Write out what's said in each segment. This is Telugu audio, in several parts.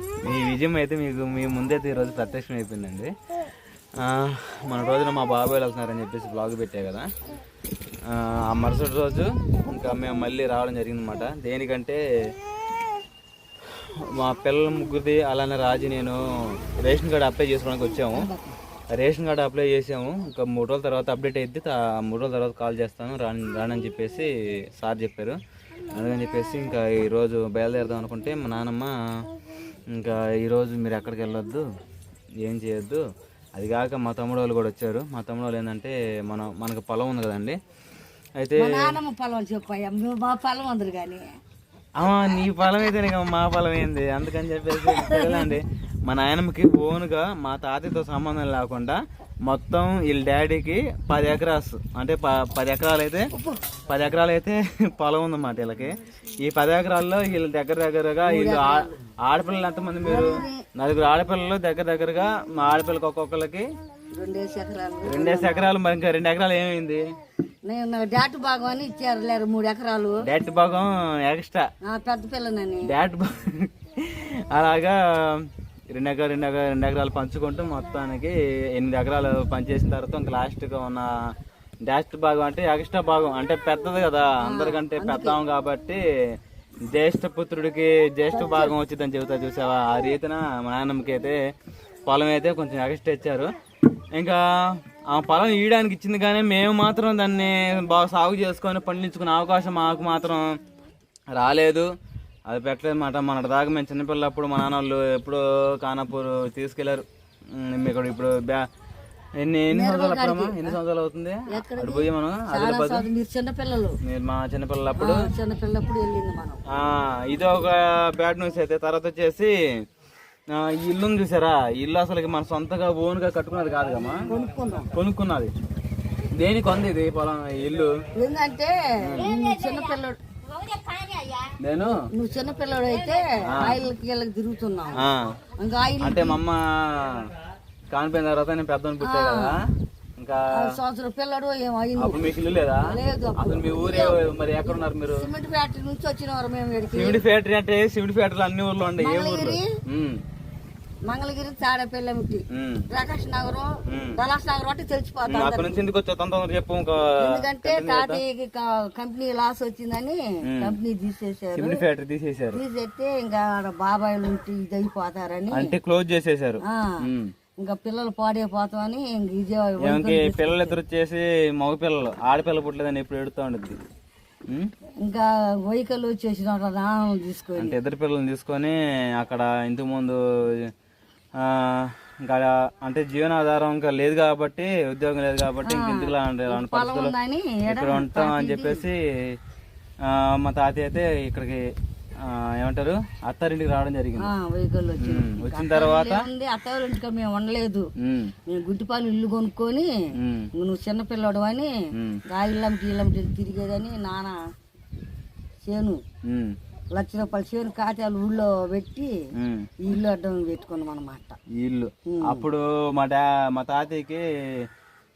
మీ విజయం అయితే మీకు మీ ముందైతే ఈరోజు ప్రత్యక్షం అయిపోయిందండి. మన రోజున మా బాబాయ్ వెళ్తున్నారని చెప్పేసి బ్లాగ్ పెట్టా కదా. ఆ, ఆ మరుసటి రోజు ఇంకా మేము మళ్ళీ రావడం జరిగిందన్నమాట. దేనికంటే మా పిల్లల ముగ్గురిది అలానే రాజు నేను రేషన్ కార్డు అప్లై చేసుకోవడానికి వచ్చాము. రేషన్ కార్డు అప్లై చేసాము. ఇంకా మూడు రోజుల తర్వాత అప్డేట్ అయితే మూడు రోజుల తర్వాత కాల్ చేస్తాను. రాని రానని చెప్పేసి సార్ చెప్పారు. అందుకని చెప్పేసి ఇంకా ఈరోజు బయలుదేరదాం అనుకుంటే మా నాన్నమ్మ ఇంకా ఈరోజు మీరు ఎక్కడికి వెళ్ళొద్దు ఏం చేయొద్దు. అది కాక మా తమ్ముడు వాళ్ళు కూడా వచ్చారు. మా తమ్ముడు వాళ్ళు ఏంటంటే మన మనకు పొలం ఉంది కదండి. అయితే మా నాన్నమ్మ పొలం చెప్పాయా మేము మా పొలం అందరు కానీ. ఆ, నీ పొలం అయితే మా పొలం ఏంది? అందుకని చెప్పేసి తెలియదండి మా నాయనమ్మకి ఓన్గా మా తాతయ్యతో సంబంధం లేకుండా మొత్తం వీళ్ళ డాడీకి పది ఎకరాస్ అంటే ప- పది ఎకరాలు అయితే పది ఎకరాలు అయితే పొలం ఉందన్నమాట వీళ్ళకి. ఈ పది ఎకరాల్లో వీళ్ళ దగ్గర దగ్గరగా వీళ్ళు ఆడపిల్లలు ఎంతమంది మీరు? నలుగురు ఆడపిల్లలు దగ్గర దగ్గరగా మా ఆడపిల్లకి ఒక్కొక్కరికి రెండేసి ఎకరాలు. రెండేసి ఎకరాలు మరి ఇంకా రెండు ఎకరాలు ఏమైంది? నేను డాటు భాగం అని ఇచ్చారు లేరు మూడు ఎకరాలు. డెట్ భాగం ఎక్స్ట్రా? పెద్ద పిల్లనని. డాట్ అలాగా రెండు ఎకరాలు రెండు ఎకరాలు రెండు ఎకరాలు పంచుకుంటూ మొత్తానికి ఎనిమిది ఎకరాలు పనిచేసిన తర్వాత ఇంకా లాస్ట్గా ఉన్న డాస్ట్ భాగం అంటే ఎక్స్ట్రా భాగం. అంటే పెద్దది కదా అందరికంటే పెద్దాం కాబట్టి జ్యేష్ఠ పుత్రుడికి జ్యేష్ఠ భాగం వచ్చిందని చెబుతా చూసావా? ఆ రీతిన మా నాన్నమ్మకి అయితే పొలం అయితే కొంచెం ఎక్స్ట్రా ఇచ్చారు ఇంకా ఆ పొలం ఇవ్వడానికి ఇచ్చింది కానీ మేము మాత్రం దాన్ని బాగా సాగు చేసుకొని పండించుకునే అవకాశం మాకు మాత్రం రాలేదు. అది పెట్టలేదు మాట. మన దాకా మేము చిన్నపిల్లప్పుడు మా నాన్న వాళ్ళు ఎప్పుడో కానాపూర్ తీసుకెళ్ళారు. ఇక్కడ ఇప్పుడు బ్యా ఎన్ని ఎన్ని సంవత్సరాలు అప్పుడమ్మా? ఎన్ని సంవత్సరాలు అవుతుంది? అక్కడ పోయి మనం ఆదిలాబాద్ మీరు చిన్నపిల్లలు మీరు మా చిన్నపిల్లప్పుడు చిన్నపిల్లప్పుడు వెళ్ళింది మనం. ఆ, ఇది ఒక బ్యాడ్ న్యూస్ అయితే. తర్వాత వచ్చేసి ఈ ఇల్లుని చూసారా? ఇల్లు అసలు మన సొంతగా ఓన్గా కట్టుకున్నది కాదు కమ్మా కొనుక్కున్నాం. కొనుక్కున్నది. దేనికి ఉంది ఇది పొలం ఇల్లు? చిన్నపిల్లడు నేను? నువ్వు చిన్నపిల్లడు అయితే ఆయిల్కి వీళ్ళకి తిరుగుతున్నావు. ఇంకా ఆయిల్ అంటే మా అమ్మ కానిపోయిన తర్వాత నేను పెద్దని పుట్టా కదా. ఇంకా సంవత్సరం పిల్లడు ఏం అయింది. అప్పుడు మీకు ఇల్లు లేదా? అసలు మీ ఊరే మరి ఎక్కడ ఉన్నారు మీరు? సిమెంట్ ఫ్యాక్టరీ నుంచి వచ్చినవారు మేము సిమెంట్ ఫ్యాక్టరీ అంటే సిమెంట్ ఫ్యాక్టరీలు అన్ని ఊర్లో ఉండే ఏ ఊర్లో? మంగళగిరి. తాడేపల్లిమిటి. ప్రకాష్ నగరం. దళాస్ నగరం అంటే తెలిసిపోతాం అక్కడ నుంచి ఎందుకు వచ్చా చెప్పు ఇంకా ఎందుకంటే తాతయ్యకి కంపెనీ లాస్ వచ్చిందని కంపెనీ తీసేశారు. సిమెంట్ ఫ్యాక్టరీ తీసేశారు. తీసేస్తే ఇంకా బాబాయిలు ఉంటే ఇది అయిపోతారని అంటే క్లోజ్ ఉమ్. ఇంకా పిల్లలు పాడైపోతామని ఇంక ఇదే పిల్లలు ఇద్దరు వచ్చేసి మగ పిల్లలు ఆడపిల్ల పుట్టలేదని ఎప్పుడు ఎడుతూ ఉండద్ది. ఇంకా వెహికల్ వచ్చేసిన నాన్న తీసుకొని అంటే ఇద్దరు పిల్లల్ని తీసుకొని అక్కడ ఇంతకు ముందు ఇంకా అంటే జీవనాధారం ఇంకా లేదు కాబట్టి ఉద్యోగం లేదు కాబట్టి ఇంక ఇంటికి లాంటి ఇలాంటి పరిస్థితులు ఇక్కడ ఉంటాం అని చెప్పేసి ఆ, మా తాతయ్య అయితే ఇక్కడికి ఏమంటారు? అత్తారింటికి రావడం జరిగింది. వచ్చిన తర్వాత? అత్తవారి ఇంటికి మేము ఉండలేదు. మేము. గుడ్డిపాలు ఇల్లు కొనుక్కొని నువ్వు చిన్నపిల్లడు అని ఇల్లం ఇల్లం తిరిగేదని నాన్న చేను లక్ష రూపాయల చేను కాటాలు ఊళ్ళో పెట్టి ఇల్లు అడ్డం పెట్టుకున్నాం అన్నమాట ఈ ఇల్లు. అప్పుడు మా డా మా తాతయ్యకి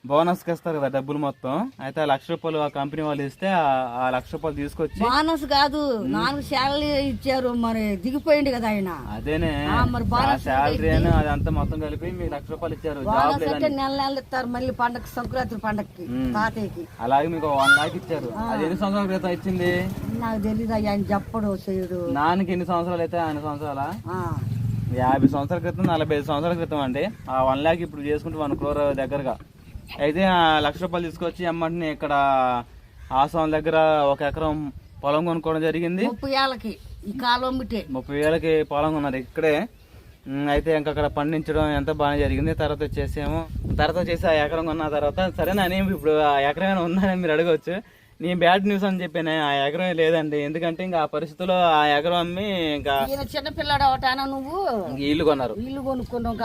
బోనస్కి ఇస్తారు కదా డబ్బులు మొత్తం. అయితే ఆ లక్ష రూపాయలు ఆ కంపెనీ వాళ్ళు ఇస్తే ఆ- లక్ష రూపాయలు తీసుకొచ్చి బోనస్ కాదు నాలుగు శాలరీ ఇచ్చారు మరి దిగిపోయింది కదా ఆయన. అదేనే. బోనస్ శాలరీ అని అదంతా మొత్తం కలిపి మీకు లక్ష రూపాయలు ఇచ్చారు. జాబ్ బోనస్ అంటే లేదని నెల నెలలు ఇస్తారు మళ్ళీ పండగ సంక్రాంతి పండగకి తాతయ్యకి. అలాగే మీకు వన్ లాక్ ఇచ్చారు. అది ఎన్ని సంవత్సరాల క్రితం ఇచ్చింది? నాకు తెలియదు అయ్యా ఆయన చెప్పడు చేయడు నాన్నకి ఎన్ని సంవత్సరాలు అయితే ఆయన సంవత్సరాల? ఆ, యాభై సంవత్సరాల క్రితం నలభై ఐదు సంవత్సరాల క్రితం అండి. ఆ వన్ ల్యాక్ ఇప్పుడు చేసుకుంటే వన్ క్రోర్ దగ్గరగా. అయితే ఆ లక్ష రూపాయలు తీసుకొచ్చి అమ్మంటిని ఇక్కడ ఆసం దగ్గర ఒక ఎకరం పొలం కొనుక్కోవడం జరిగింది. ముప్పై ఏళ్ళకి ఈ కాలం బిట్టే ముప్పై వేలకి పొలం కొన్నారు ఇక్కడే. అయితే ఇంకా అక్కడ పండించడం ఎంత బాగా జరిగింది. తర్వాత వచ్చేసేమో తర్వాత వచ్చేసి ఆ ఎకరం కొన్న తర్వాత సరే నాని ఇప్పుడు ఆ ఎకరం ఉందని మీరు అడగవచ్చు నేను బ్యాడ్ న్యూస్ అని చెప్పాను ఆ ఎకరం లేదండి. ఎందుకంటే ఇంకా ఆ పరిస్థితుల్లో ఆ ఎకరం అమ్మి ఇంకా ఈయన చిన్నపిల్లడు అవటానా నువ్వు? ఇల్లు కొన్నారు. ఇల్లు కొనుక్కున్నావు.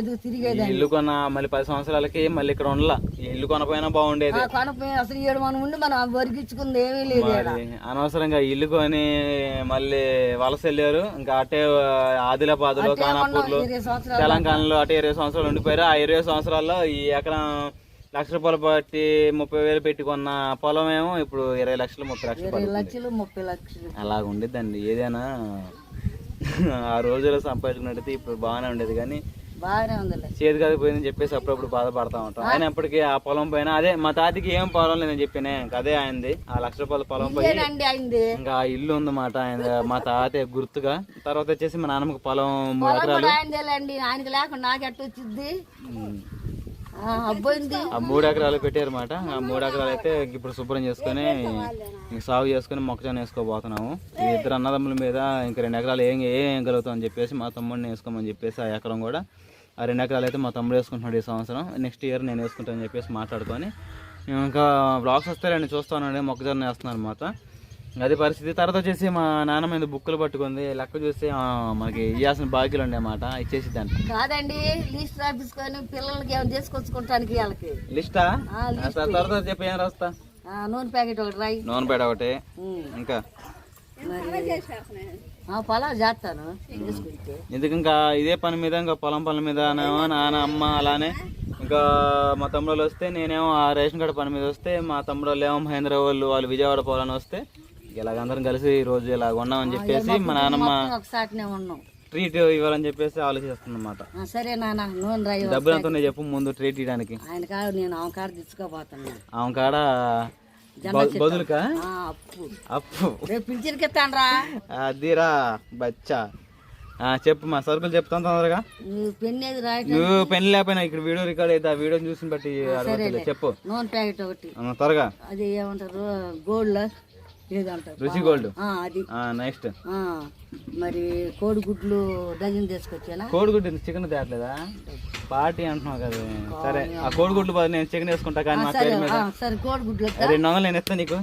ఎదుగు తిరిగేదాన్ని? ఇల్లు కొన్న మళ్ళీ పది సంవత్సరాలకి మళ్ళీ ఇక్కడ ఉండలా. ఇల్లు కొనపోయినా బాగుండేది. అసలు ఏడు మనం ఉండి మనం వరిగించుకుంది ఏమీ లేదు అనవసరంగా ఇల్లు కొని మళ్ళీ వలస వెళ్ళారు. ఇంకా అటే ఆదిలాబాద్లో కానాపూర్లో తెలంగాణలో అటే ఇరవై సంవత్సరాలు ఉండిపోయారు. ఆ ఇరవై సంవత్సరాల్లో ఈ ఎకరం లక్ష రూపాయలు బట్టి ముప్పై వేలు పెట్టి కొన్న పొలం ఏమో ఇప్పుడు ఇరవై లక్షలు ముప్పై లక్షలు లక్షలు ముప్పై లక్షలు. అలాగ ఉండిద్దండి. ఏదైనా ఆ రోజుల్లో సంపాదించుకున్నట్టయితే ఇప్పుడు బాగానే ఉండేది కానీ బాగానే ఉందిలే. చేతి కాదు పోయిందని చెప్పేసి అప్పుడప్పుడు బాధపడతా ఉంటాం. అయినప్పటికీ ఆ పొలం పైన అదే మా తాతకి ఏం పొలం లేదని చెప్పినే అదే ఆయనది ఆ లక్ష రూపాయల పొలం అయింది. ఇంకా ఆ ఇల్లు ఉందన్నమాట ఆయన మా తాత గుర్తుగా. తర్వాత వచ్చేసి మా నాన్నమ్మకి పొలం మూడు ఎకరాలు. ఆయనకి లేకుండా నాకు ఎట్ట వచ్చింది ఆ మూడు ఎకరాలు పెట్టారన్నమాట. ఆ మూడు ఎకరాలు అయితే ఇప్పుడు శుభ్రం చేసుకొని ఇంక సాగు చేసుకొని మొక్కజొన్న వేసుకోబోతున్నాము. ఈ ఇద్దరు అన్నదమ్ముల మీద ఇంక రెండు ఎకరాలు ఏం ఏం వేయగలుగుతాం అని చెప్పేసి మా తమ్ముడిని వేసుకోమని చెప్పేసి ఆ ఎకరం కూడా ఆ రెండు ఎకరాలు అయితే మా తమ్ముడు వేసుకుంటున్నాడు ఈ సంవత్సరం. నెక్స్ట్ ఇయర్ నేను వేసుకుంటానని చెప్పేసి మాట్లాడుకొని ఇంకా బ్లాగ్స్ వస్తారండి చూస్తానండి మొక్కజొన్న వేస్తున్నాను అనమాట అది పరిస్థితి. తర్వాత వచ్చేసి మా నాన్న మీద బుక్కులు పట్టుకుంది. లెక్క చూస్తే ఆ, మనకి ఇవ్వాల్సిన బాకీలు ఉండే అన్నమాట ఇచ్చేసి దాన్ని కాదండి లిస్ట్ రాపించుకొని పిల్లలకి ఏమైనా తీసుకొచ్చుకుంటానికి వాళ్ళకి లిస్టా? ఆ, లిస్ట్ తర్వాత చెప్పి ఏం రాస్తా? ఆ, నూనె ప్యాకెట్ ఒకటి రాయి. నూనె పేడ ఒకటి. ఉమ్. ఇంకా? మరి ఆ, చేస్తాను. తీసుకుంటే. ఎందుకు ఇంకా ఇదే పని మీద ఇంకా పొలం పనుల మీద నాన్న అమ్మ అలానే. ఇంకా మా తమ్ముడు వాళ్ళు వస్తే నేనేమో ఆ రేషన్ కార్డు పని మీద వస్తే మా తమ్ముడు వాళ్ళు ఏమో మహేంద్ర వాళ్ళు వాళ్ళు విజయవాడ పోవాలని వస్తే ఇలాగ అందరం కలిసి ఈ రోజు ఇలా ఉన్నామని చెప్పేసి మా నాన్నమ్మ ఒకసారినే ఉన్నాం. ట్రీట్ ఇవ్వాలని చెప్పేసి ఆలోచిస్తుంది అనమాట సరే నాన్న నూనె రాయి డబ్బులు ఎంత ఉన్నాయి చెప్పు ముందు ట్రీట్ ఇవ్వడానికి. ఆయన కాడ నేను ఆమె కాడ తెచ్చుకోబోతున్నా. ఆమె కాడ బదులుకా? అప్పు. ఇస్తానరా అదిరా బచ్చా. చెప్పు మా సరుకులు చెప్తాను తొందరగా. నువ్వు పెళ్ళి లేకపోయినా ఇక్కడ వీడియో రికార్డ్ అయితే ఆ వీడియో చూసి బట్టి. చెప్పు. నూనె ప్యాకెట్ ఒకటి. త్వరగా. అది ఏమంటారు? గోల్డ్. ఏదంటారు రుచి గోల్డ్. అది. నెక్స్ట్. మరి కోడిగుడ్లు డజన్ తీసుకొచ్చానా? కోడిగుడ్డు చికెన్ తేట్లేదా? పార్టీ అంటున్నావు కదా. సరే ఆ కోడిగుడ్లు బదులు నేను చికెన్ వేసుకుంటా కానీ మా పేరు మీద. సరే కోడిగుడ్లు? రెండు వందలు నేను ఇస్తాను నీకు.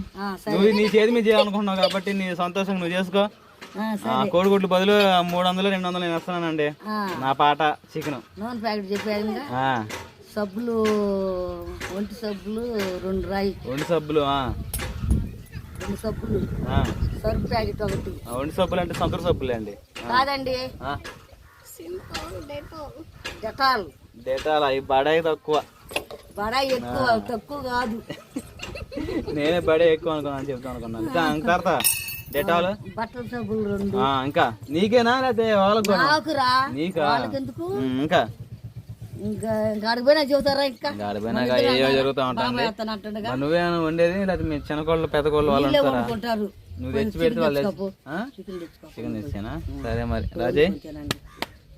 నువ్వు నీ చేతి మీద చేయాలనుకుంటున్నావు కాబట్టి నీ సంతోషంగా నువ్వు చేసుకో. కోడిగుడ్లు బదులు మూడు వందలు రెండు వందలు నేను ఇస్తానండి నా పాట చికెన్. నూనె ప్యాకెట్ సబ్బులు ఒంటి సబ్బులు రెండు రాయి. ఒంటి సబ్బులు రెండు సబ్బులు. ఆ. సర్ఫ్ ప్యాకెట్ ఒకటి. ఒంటి సబ్బులు అంటే సంతూర్ సబ్బులే అండి. కాదండి. ఆ, డెటాల్. డేటాలు. అవి బడాయి తక్కువ. బడా ఎక్కువ తక్కువ కాదు. నేనే బడే ఎక్కువ అనుకున్నాను చెప్తాను అనుకున్నాను. ఇంకా తర్వాత డేటాలు? బట్టల సబ్బులు రెండు. ఆ, ఇంకా. నీకేనా లేకపోతే వాళ్ళకు నాకురా. నీకా? ఇంకా? ఇంకా అడిగిపోయినా చెబుతారా ఇంకా? గాడిపోయినాక ఏవో జరుగుతూ ఉంటుంది. నువ్వేమైనా వండేది? లేకపోతే మీ చిన్నకోళ్ళు పెద్దకోళ్ళు వాళ్ళు వీళ్ళే ఉంటారా వండుకుంటారు. నువ్వు తెచ్చి పెడితే వాళ్ళు? చికెన్ తెచ్చానా? సరే మరి. రాజే. అంతేనండి.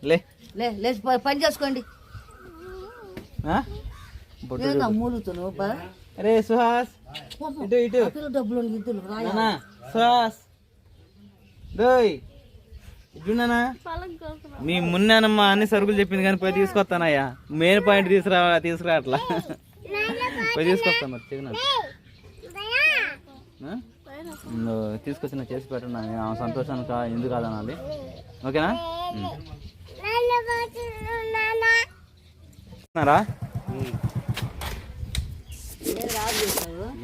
లే. లే లేచి పని చేసుకోండి. ఏందా మూలుతున్నావు? అరే సుహాస్. ఇటు ఇటు. డబ్బులు సుహాస్. దోయ్ ఇటు నానా మీ మున్నానమ్మ అన్ని సరుకులు చెప్పింది కానీ పోయి తీసుకొస్తానయ్యా. మెయిన్ పాయింట్ తీసుకురా తీసుకురా అట్లా. పోయి తీసుకొస్తాను మరి చికెన్ నువ్వు తీసుకొచ్చిన చేసి పెట్టు నా ఆమె సంతోషానికి కా- ఎందుకు కాదనాలి ఓకేనా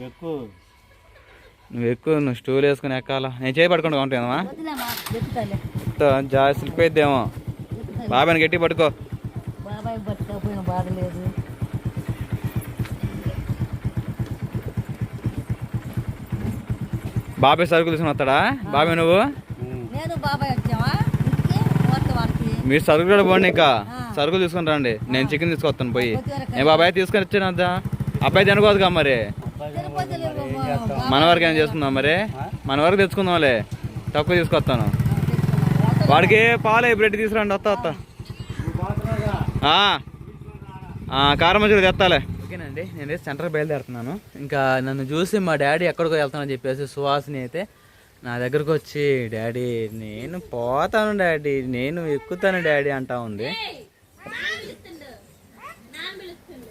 ఎక్కువ. నువ్వు ఎక్కువ నువ్వు స్టూల్ వేసుకుని ఎక్కాలా. నేను చేయి పట్టుకుంటూ ఉంటానమ్మా. జా స్లిప్ బాబాని గట్టి పట్టుకో. బాబాయ్ పట్టుకపోయిన బాధ లేదు. బాబాయ్ సరుకులు తీసుకుని వస్తాడా? బాబాయ్ నువ్వు? బాబాయ్ మీరు సరుకులు కూడా పోండి ఇంకా. సరుకులు తీసుకుని రండి. నేను చికెన్ తీసుకొస్తాను పోయి. నేను బాబాయ్ తీసుకొని వచ్చాను వద్దా? అబ్బాయి తినకోదుగా మరి. మన వరకు ఏం చేసుకుందాం మరి? మన వరకు తెచ్చుకుందాంలే. తక్కువ తీసుకొస్తాను. వాడికి పాలు బ్రెడ్ తీసుకురండి వస్తా వస్తా కారం మధ్యలో తెస్తాలే ఓకేనండి నేను సెంటర్ బయలుదేరుతున్నాను. ఇంకా నన్ను చూసి మా డాడీ ఎక్కడికో వెళ్తానని చెప్పేసి సువాసిని అయితే నా దగ్గరకు వచ్చి డాడీ నేను పోతాను డాడీ నేను ఎక్కుతాను డాడీ అంటా ఉంది.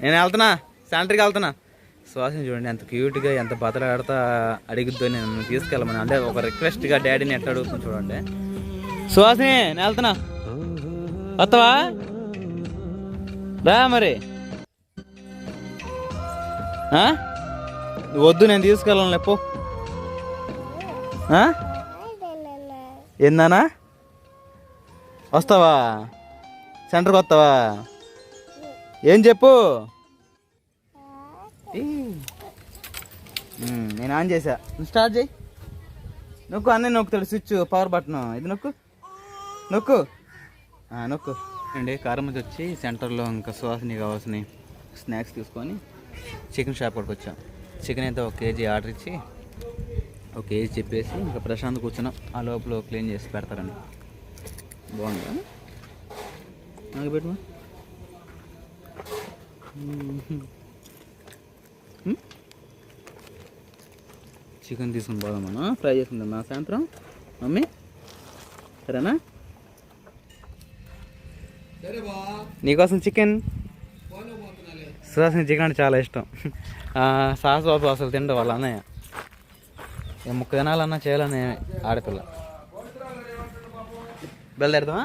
నేను వెళ్తున్నా సెంటర్కి వెళ్తున్నా. సుహాసిని చూడండి ఎంత క్యూట్గా ఎంత బతలాడుతా అడిగిద్దో నేను తీసుకెళ్ళమని. అంటే ఒక రిక్వెస్ట్గా డాడీని ఎట్లా అడుగుతుంది చూడండి. సుహాసిని నేను వెళ్తున్నా. వస్తావా? రా మరి. ఆ? వద్దు నేను తీసుకెళ్ళను లేపో. ఏందానా వస్తావా? సెంటర్కి వస్తావా? ఏం చెప్పు? నేను ఆన్ చేసా స్టార్ట్ చేయి. నొక్కు అన్నీ నొక్కుతాడు స్విచ్ పవర్ బటన్. ఇది నొక్కు. నొక్కు. నొక్కు. అండి కారమతి వచ్చి సెంటర్లో ఇంకా సువాసన కావాల్సిన స్నాక్స్ తీసుకొని చికెన్ షాప్ కాడికి వచ్చాం. చికెన్ అయితే ఒక కేజీ ఆర్డర్ ఇచ్చి ఒక కేజీ చెప్పేసి ఇంకా ప్రశాంత్ కూర్చున్నాం. ఆ లోపల క్లీన్ చేసి పెడతారండి. బాగుందా? నాకు పెట్టు చికెన్ తీసుకుని పోదామన్నా ఫ్రై చేసుకుందాం నా సాయంత్రం? మమ్మీ? సరేనా? నీకోసం చికెన్? సుహాసిని చికెన్ అంటే చాలా ఇష్టం. సాహస్ బాబు అసలు తిండు వాళ్ళ అన్నయ్య. ఏ ముక్క తినాలన్నా చేయాలని ఆడపిల్ల. బయలుదేరుదామా?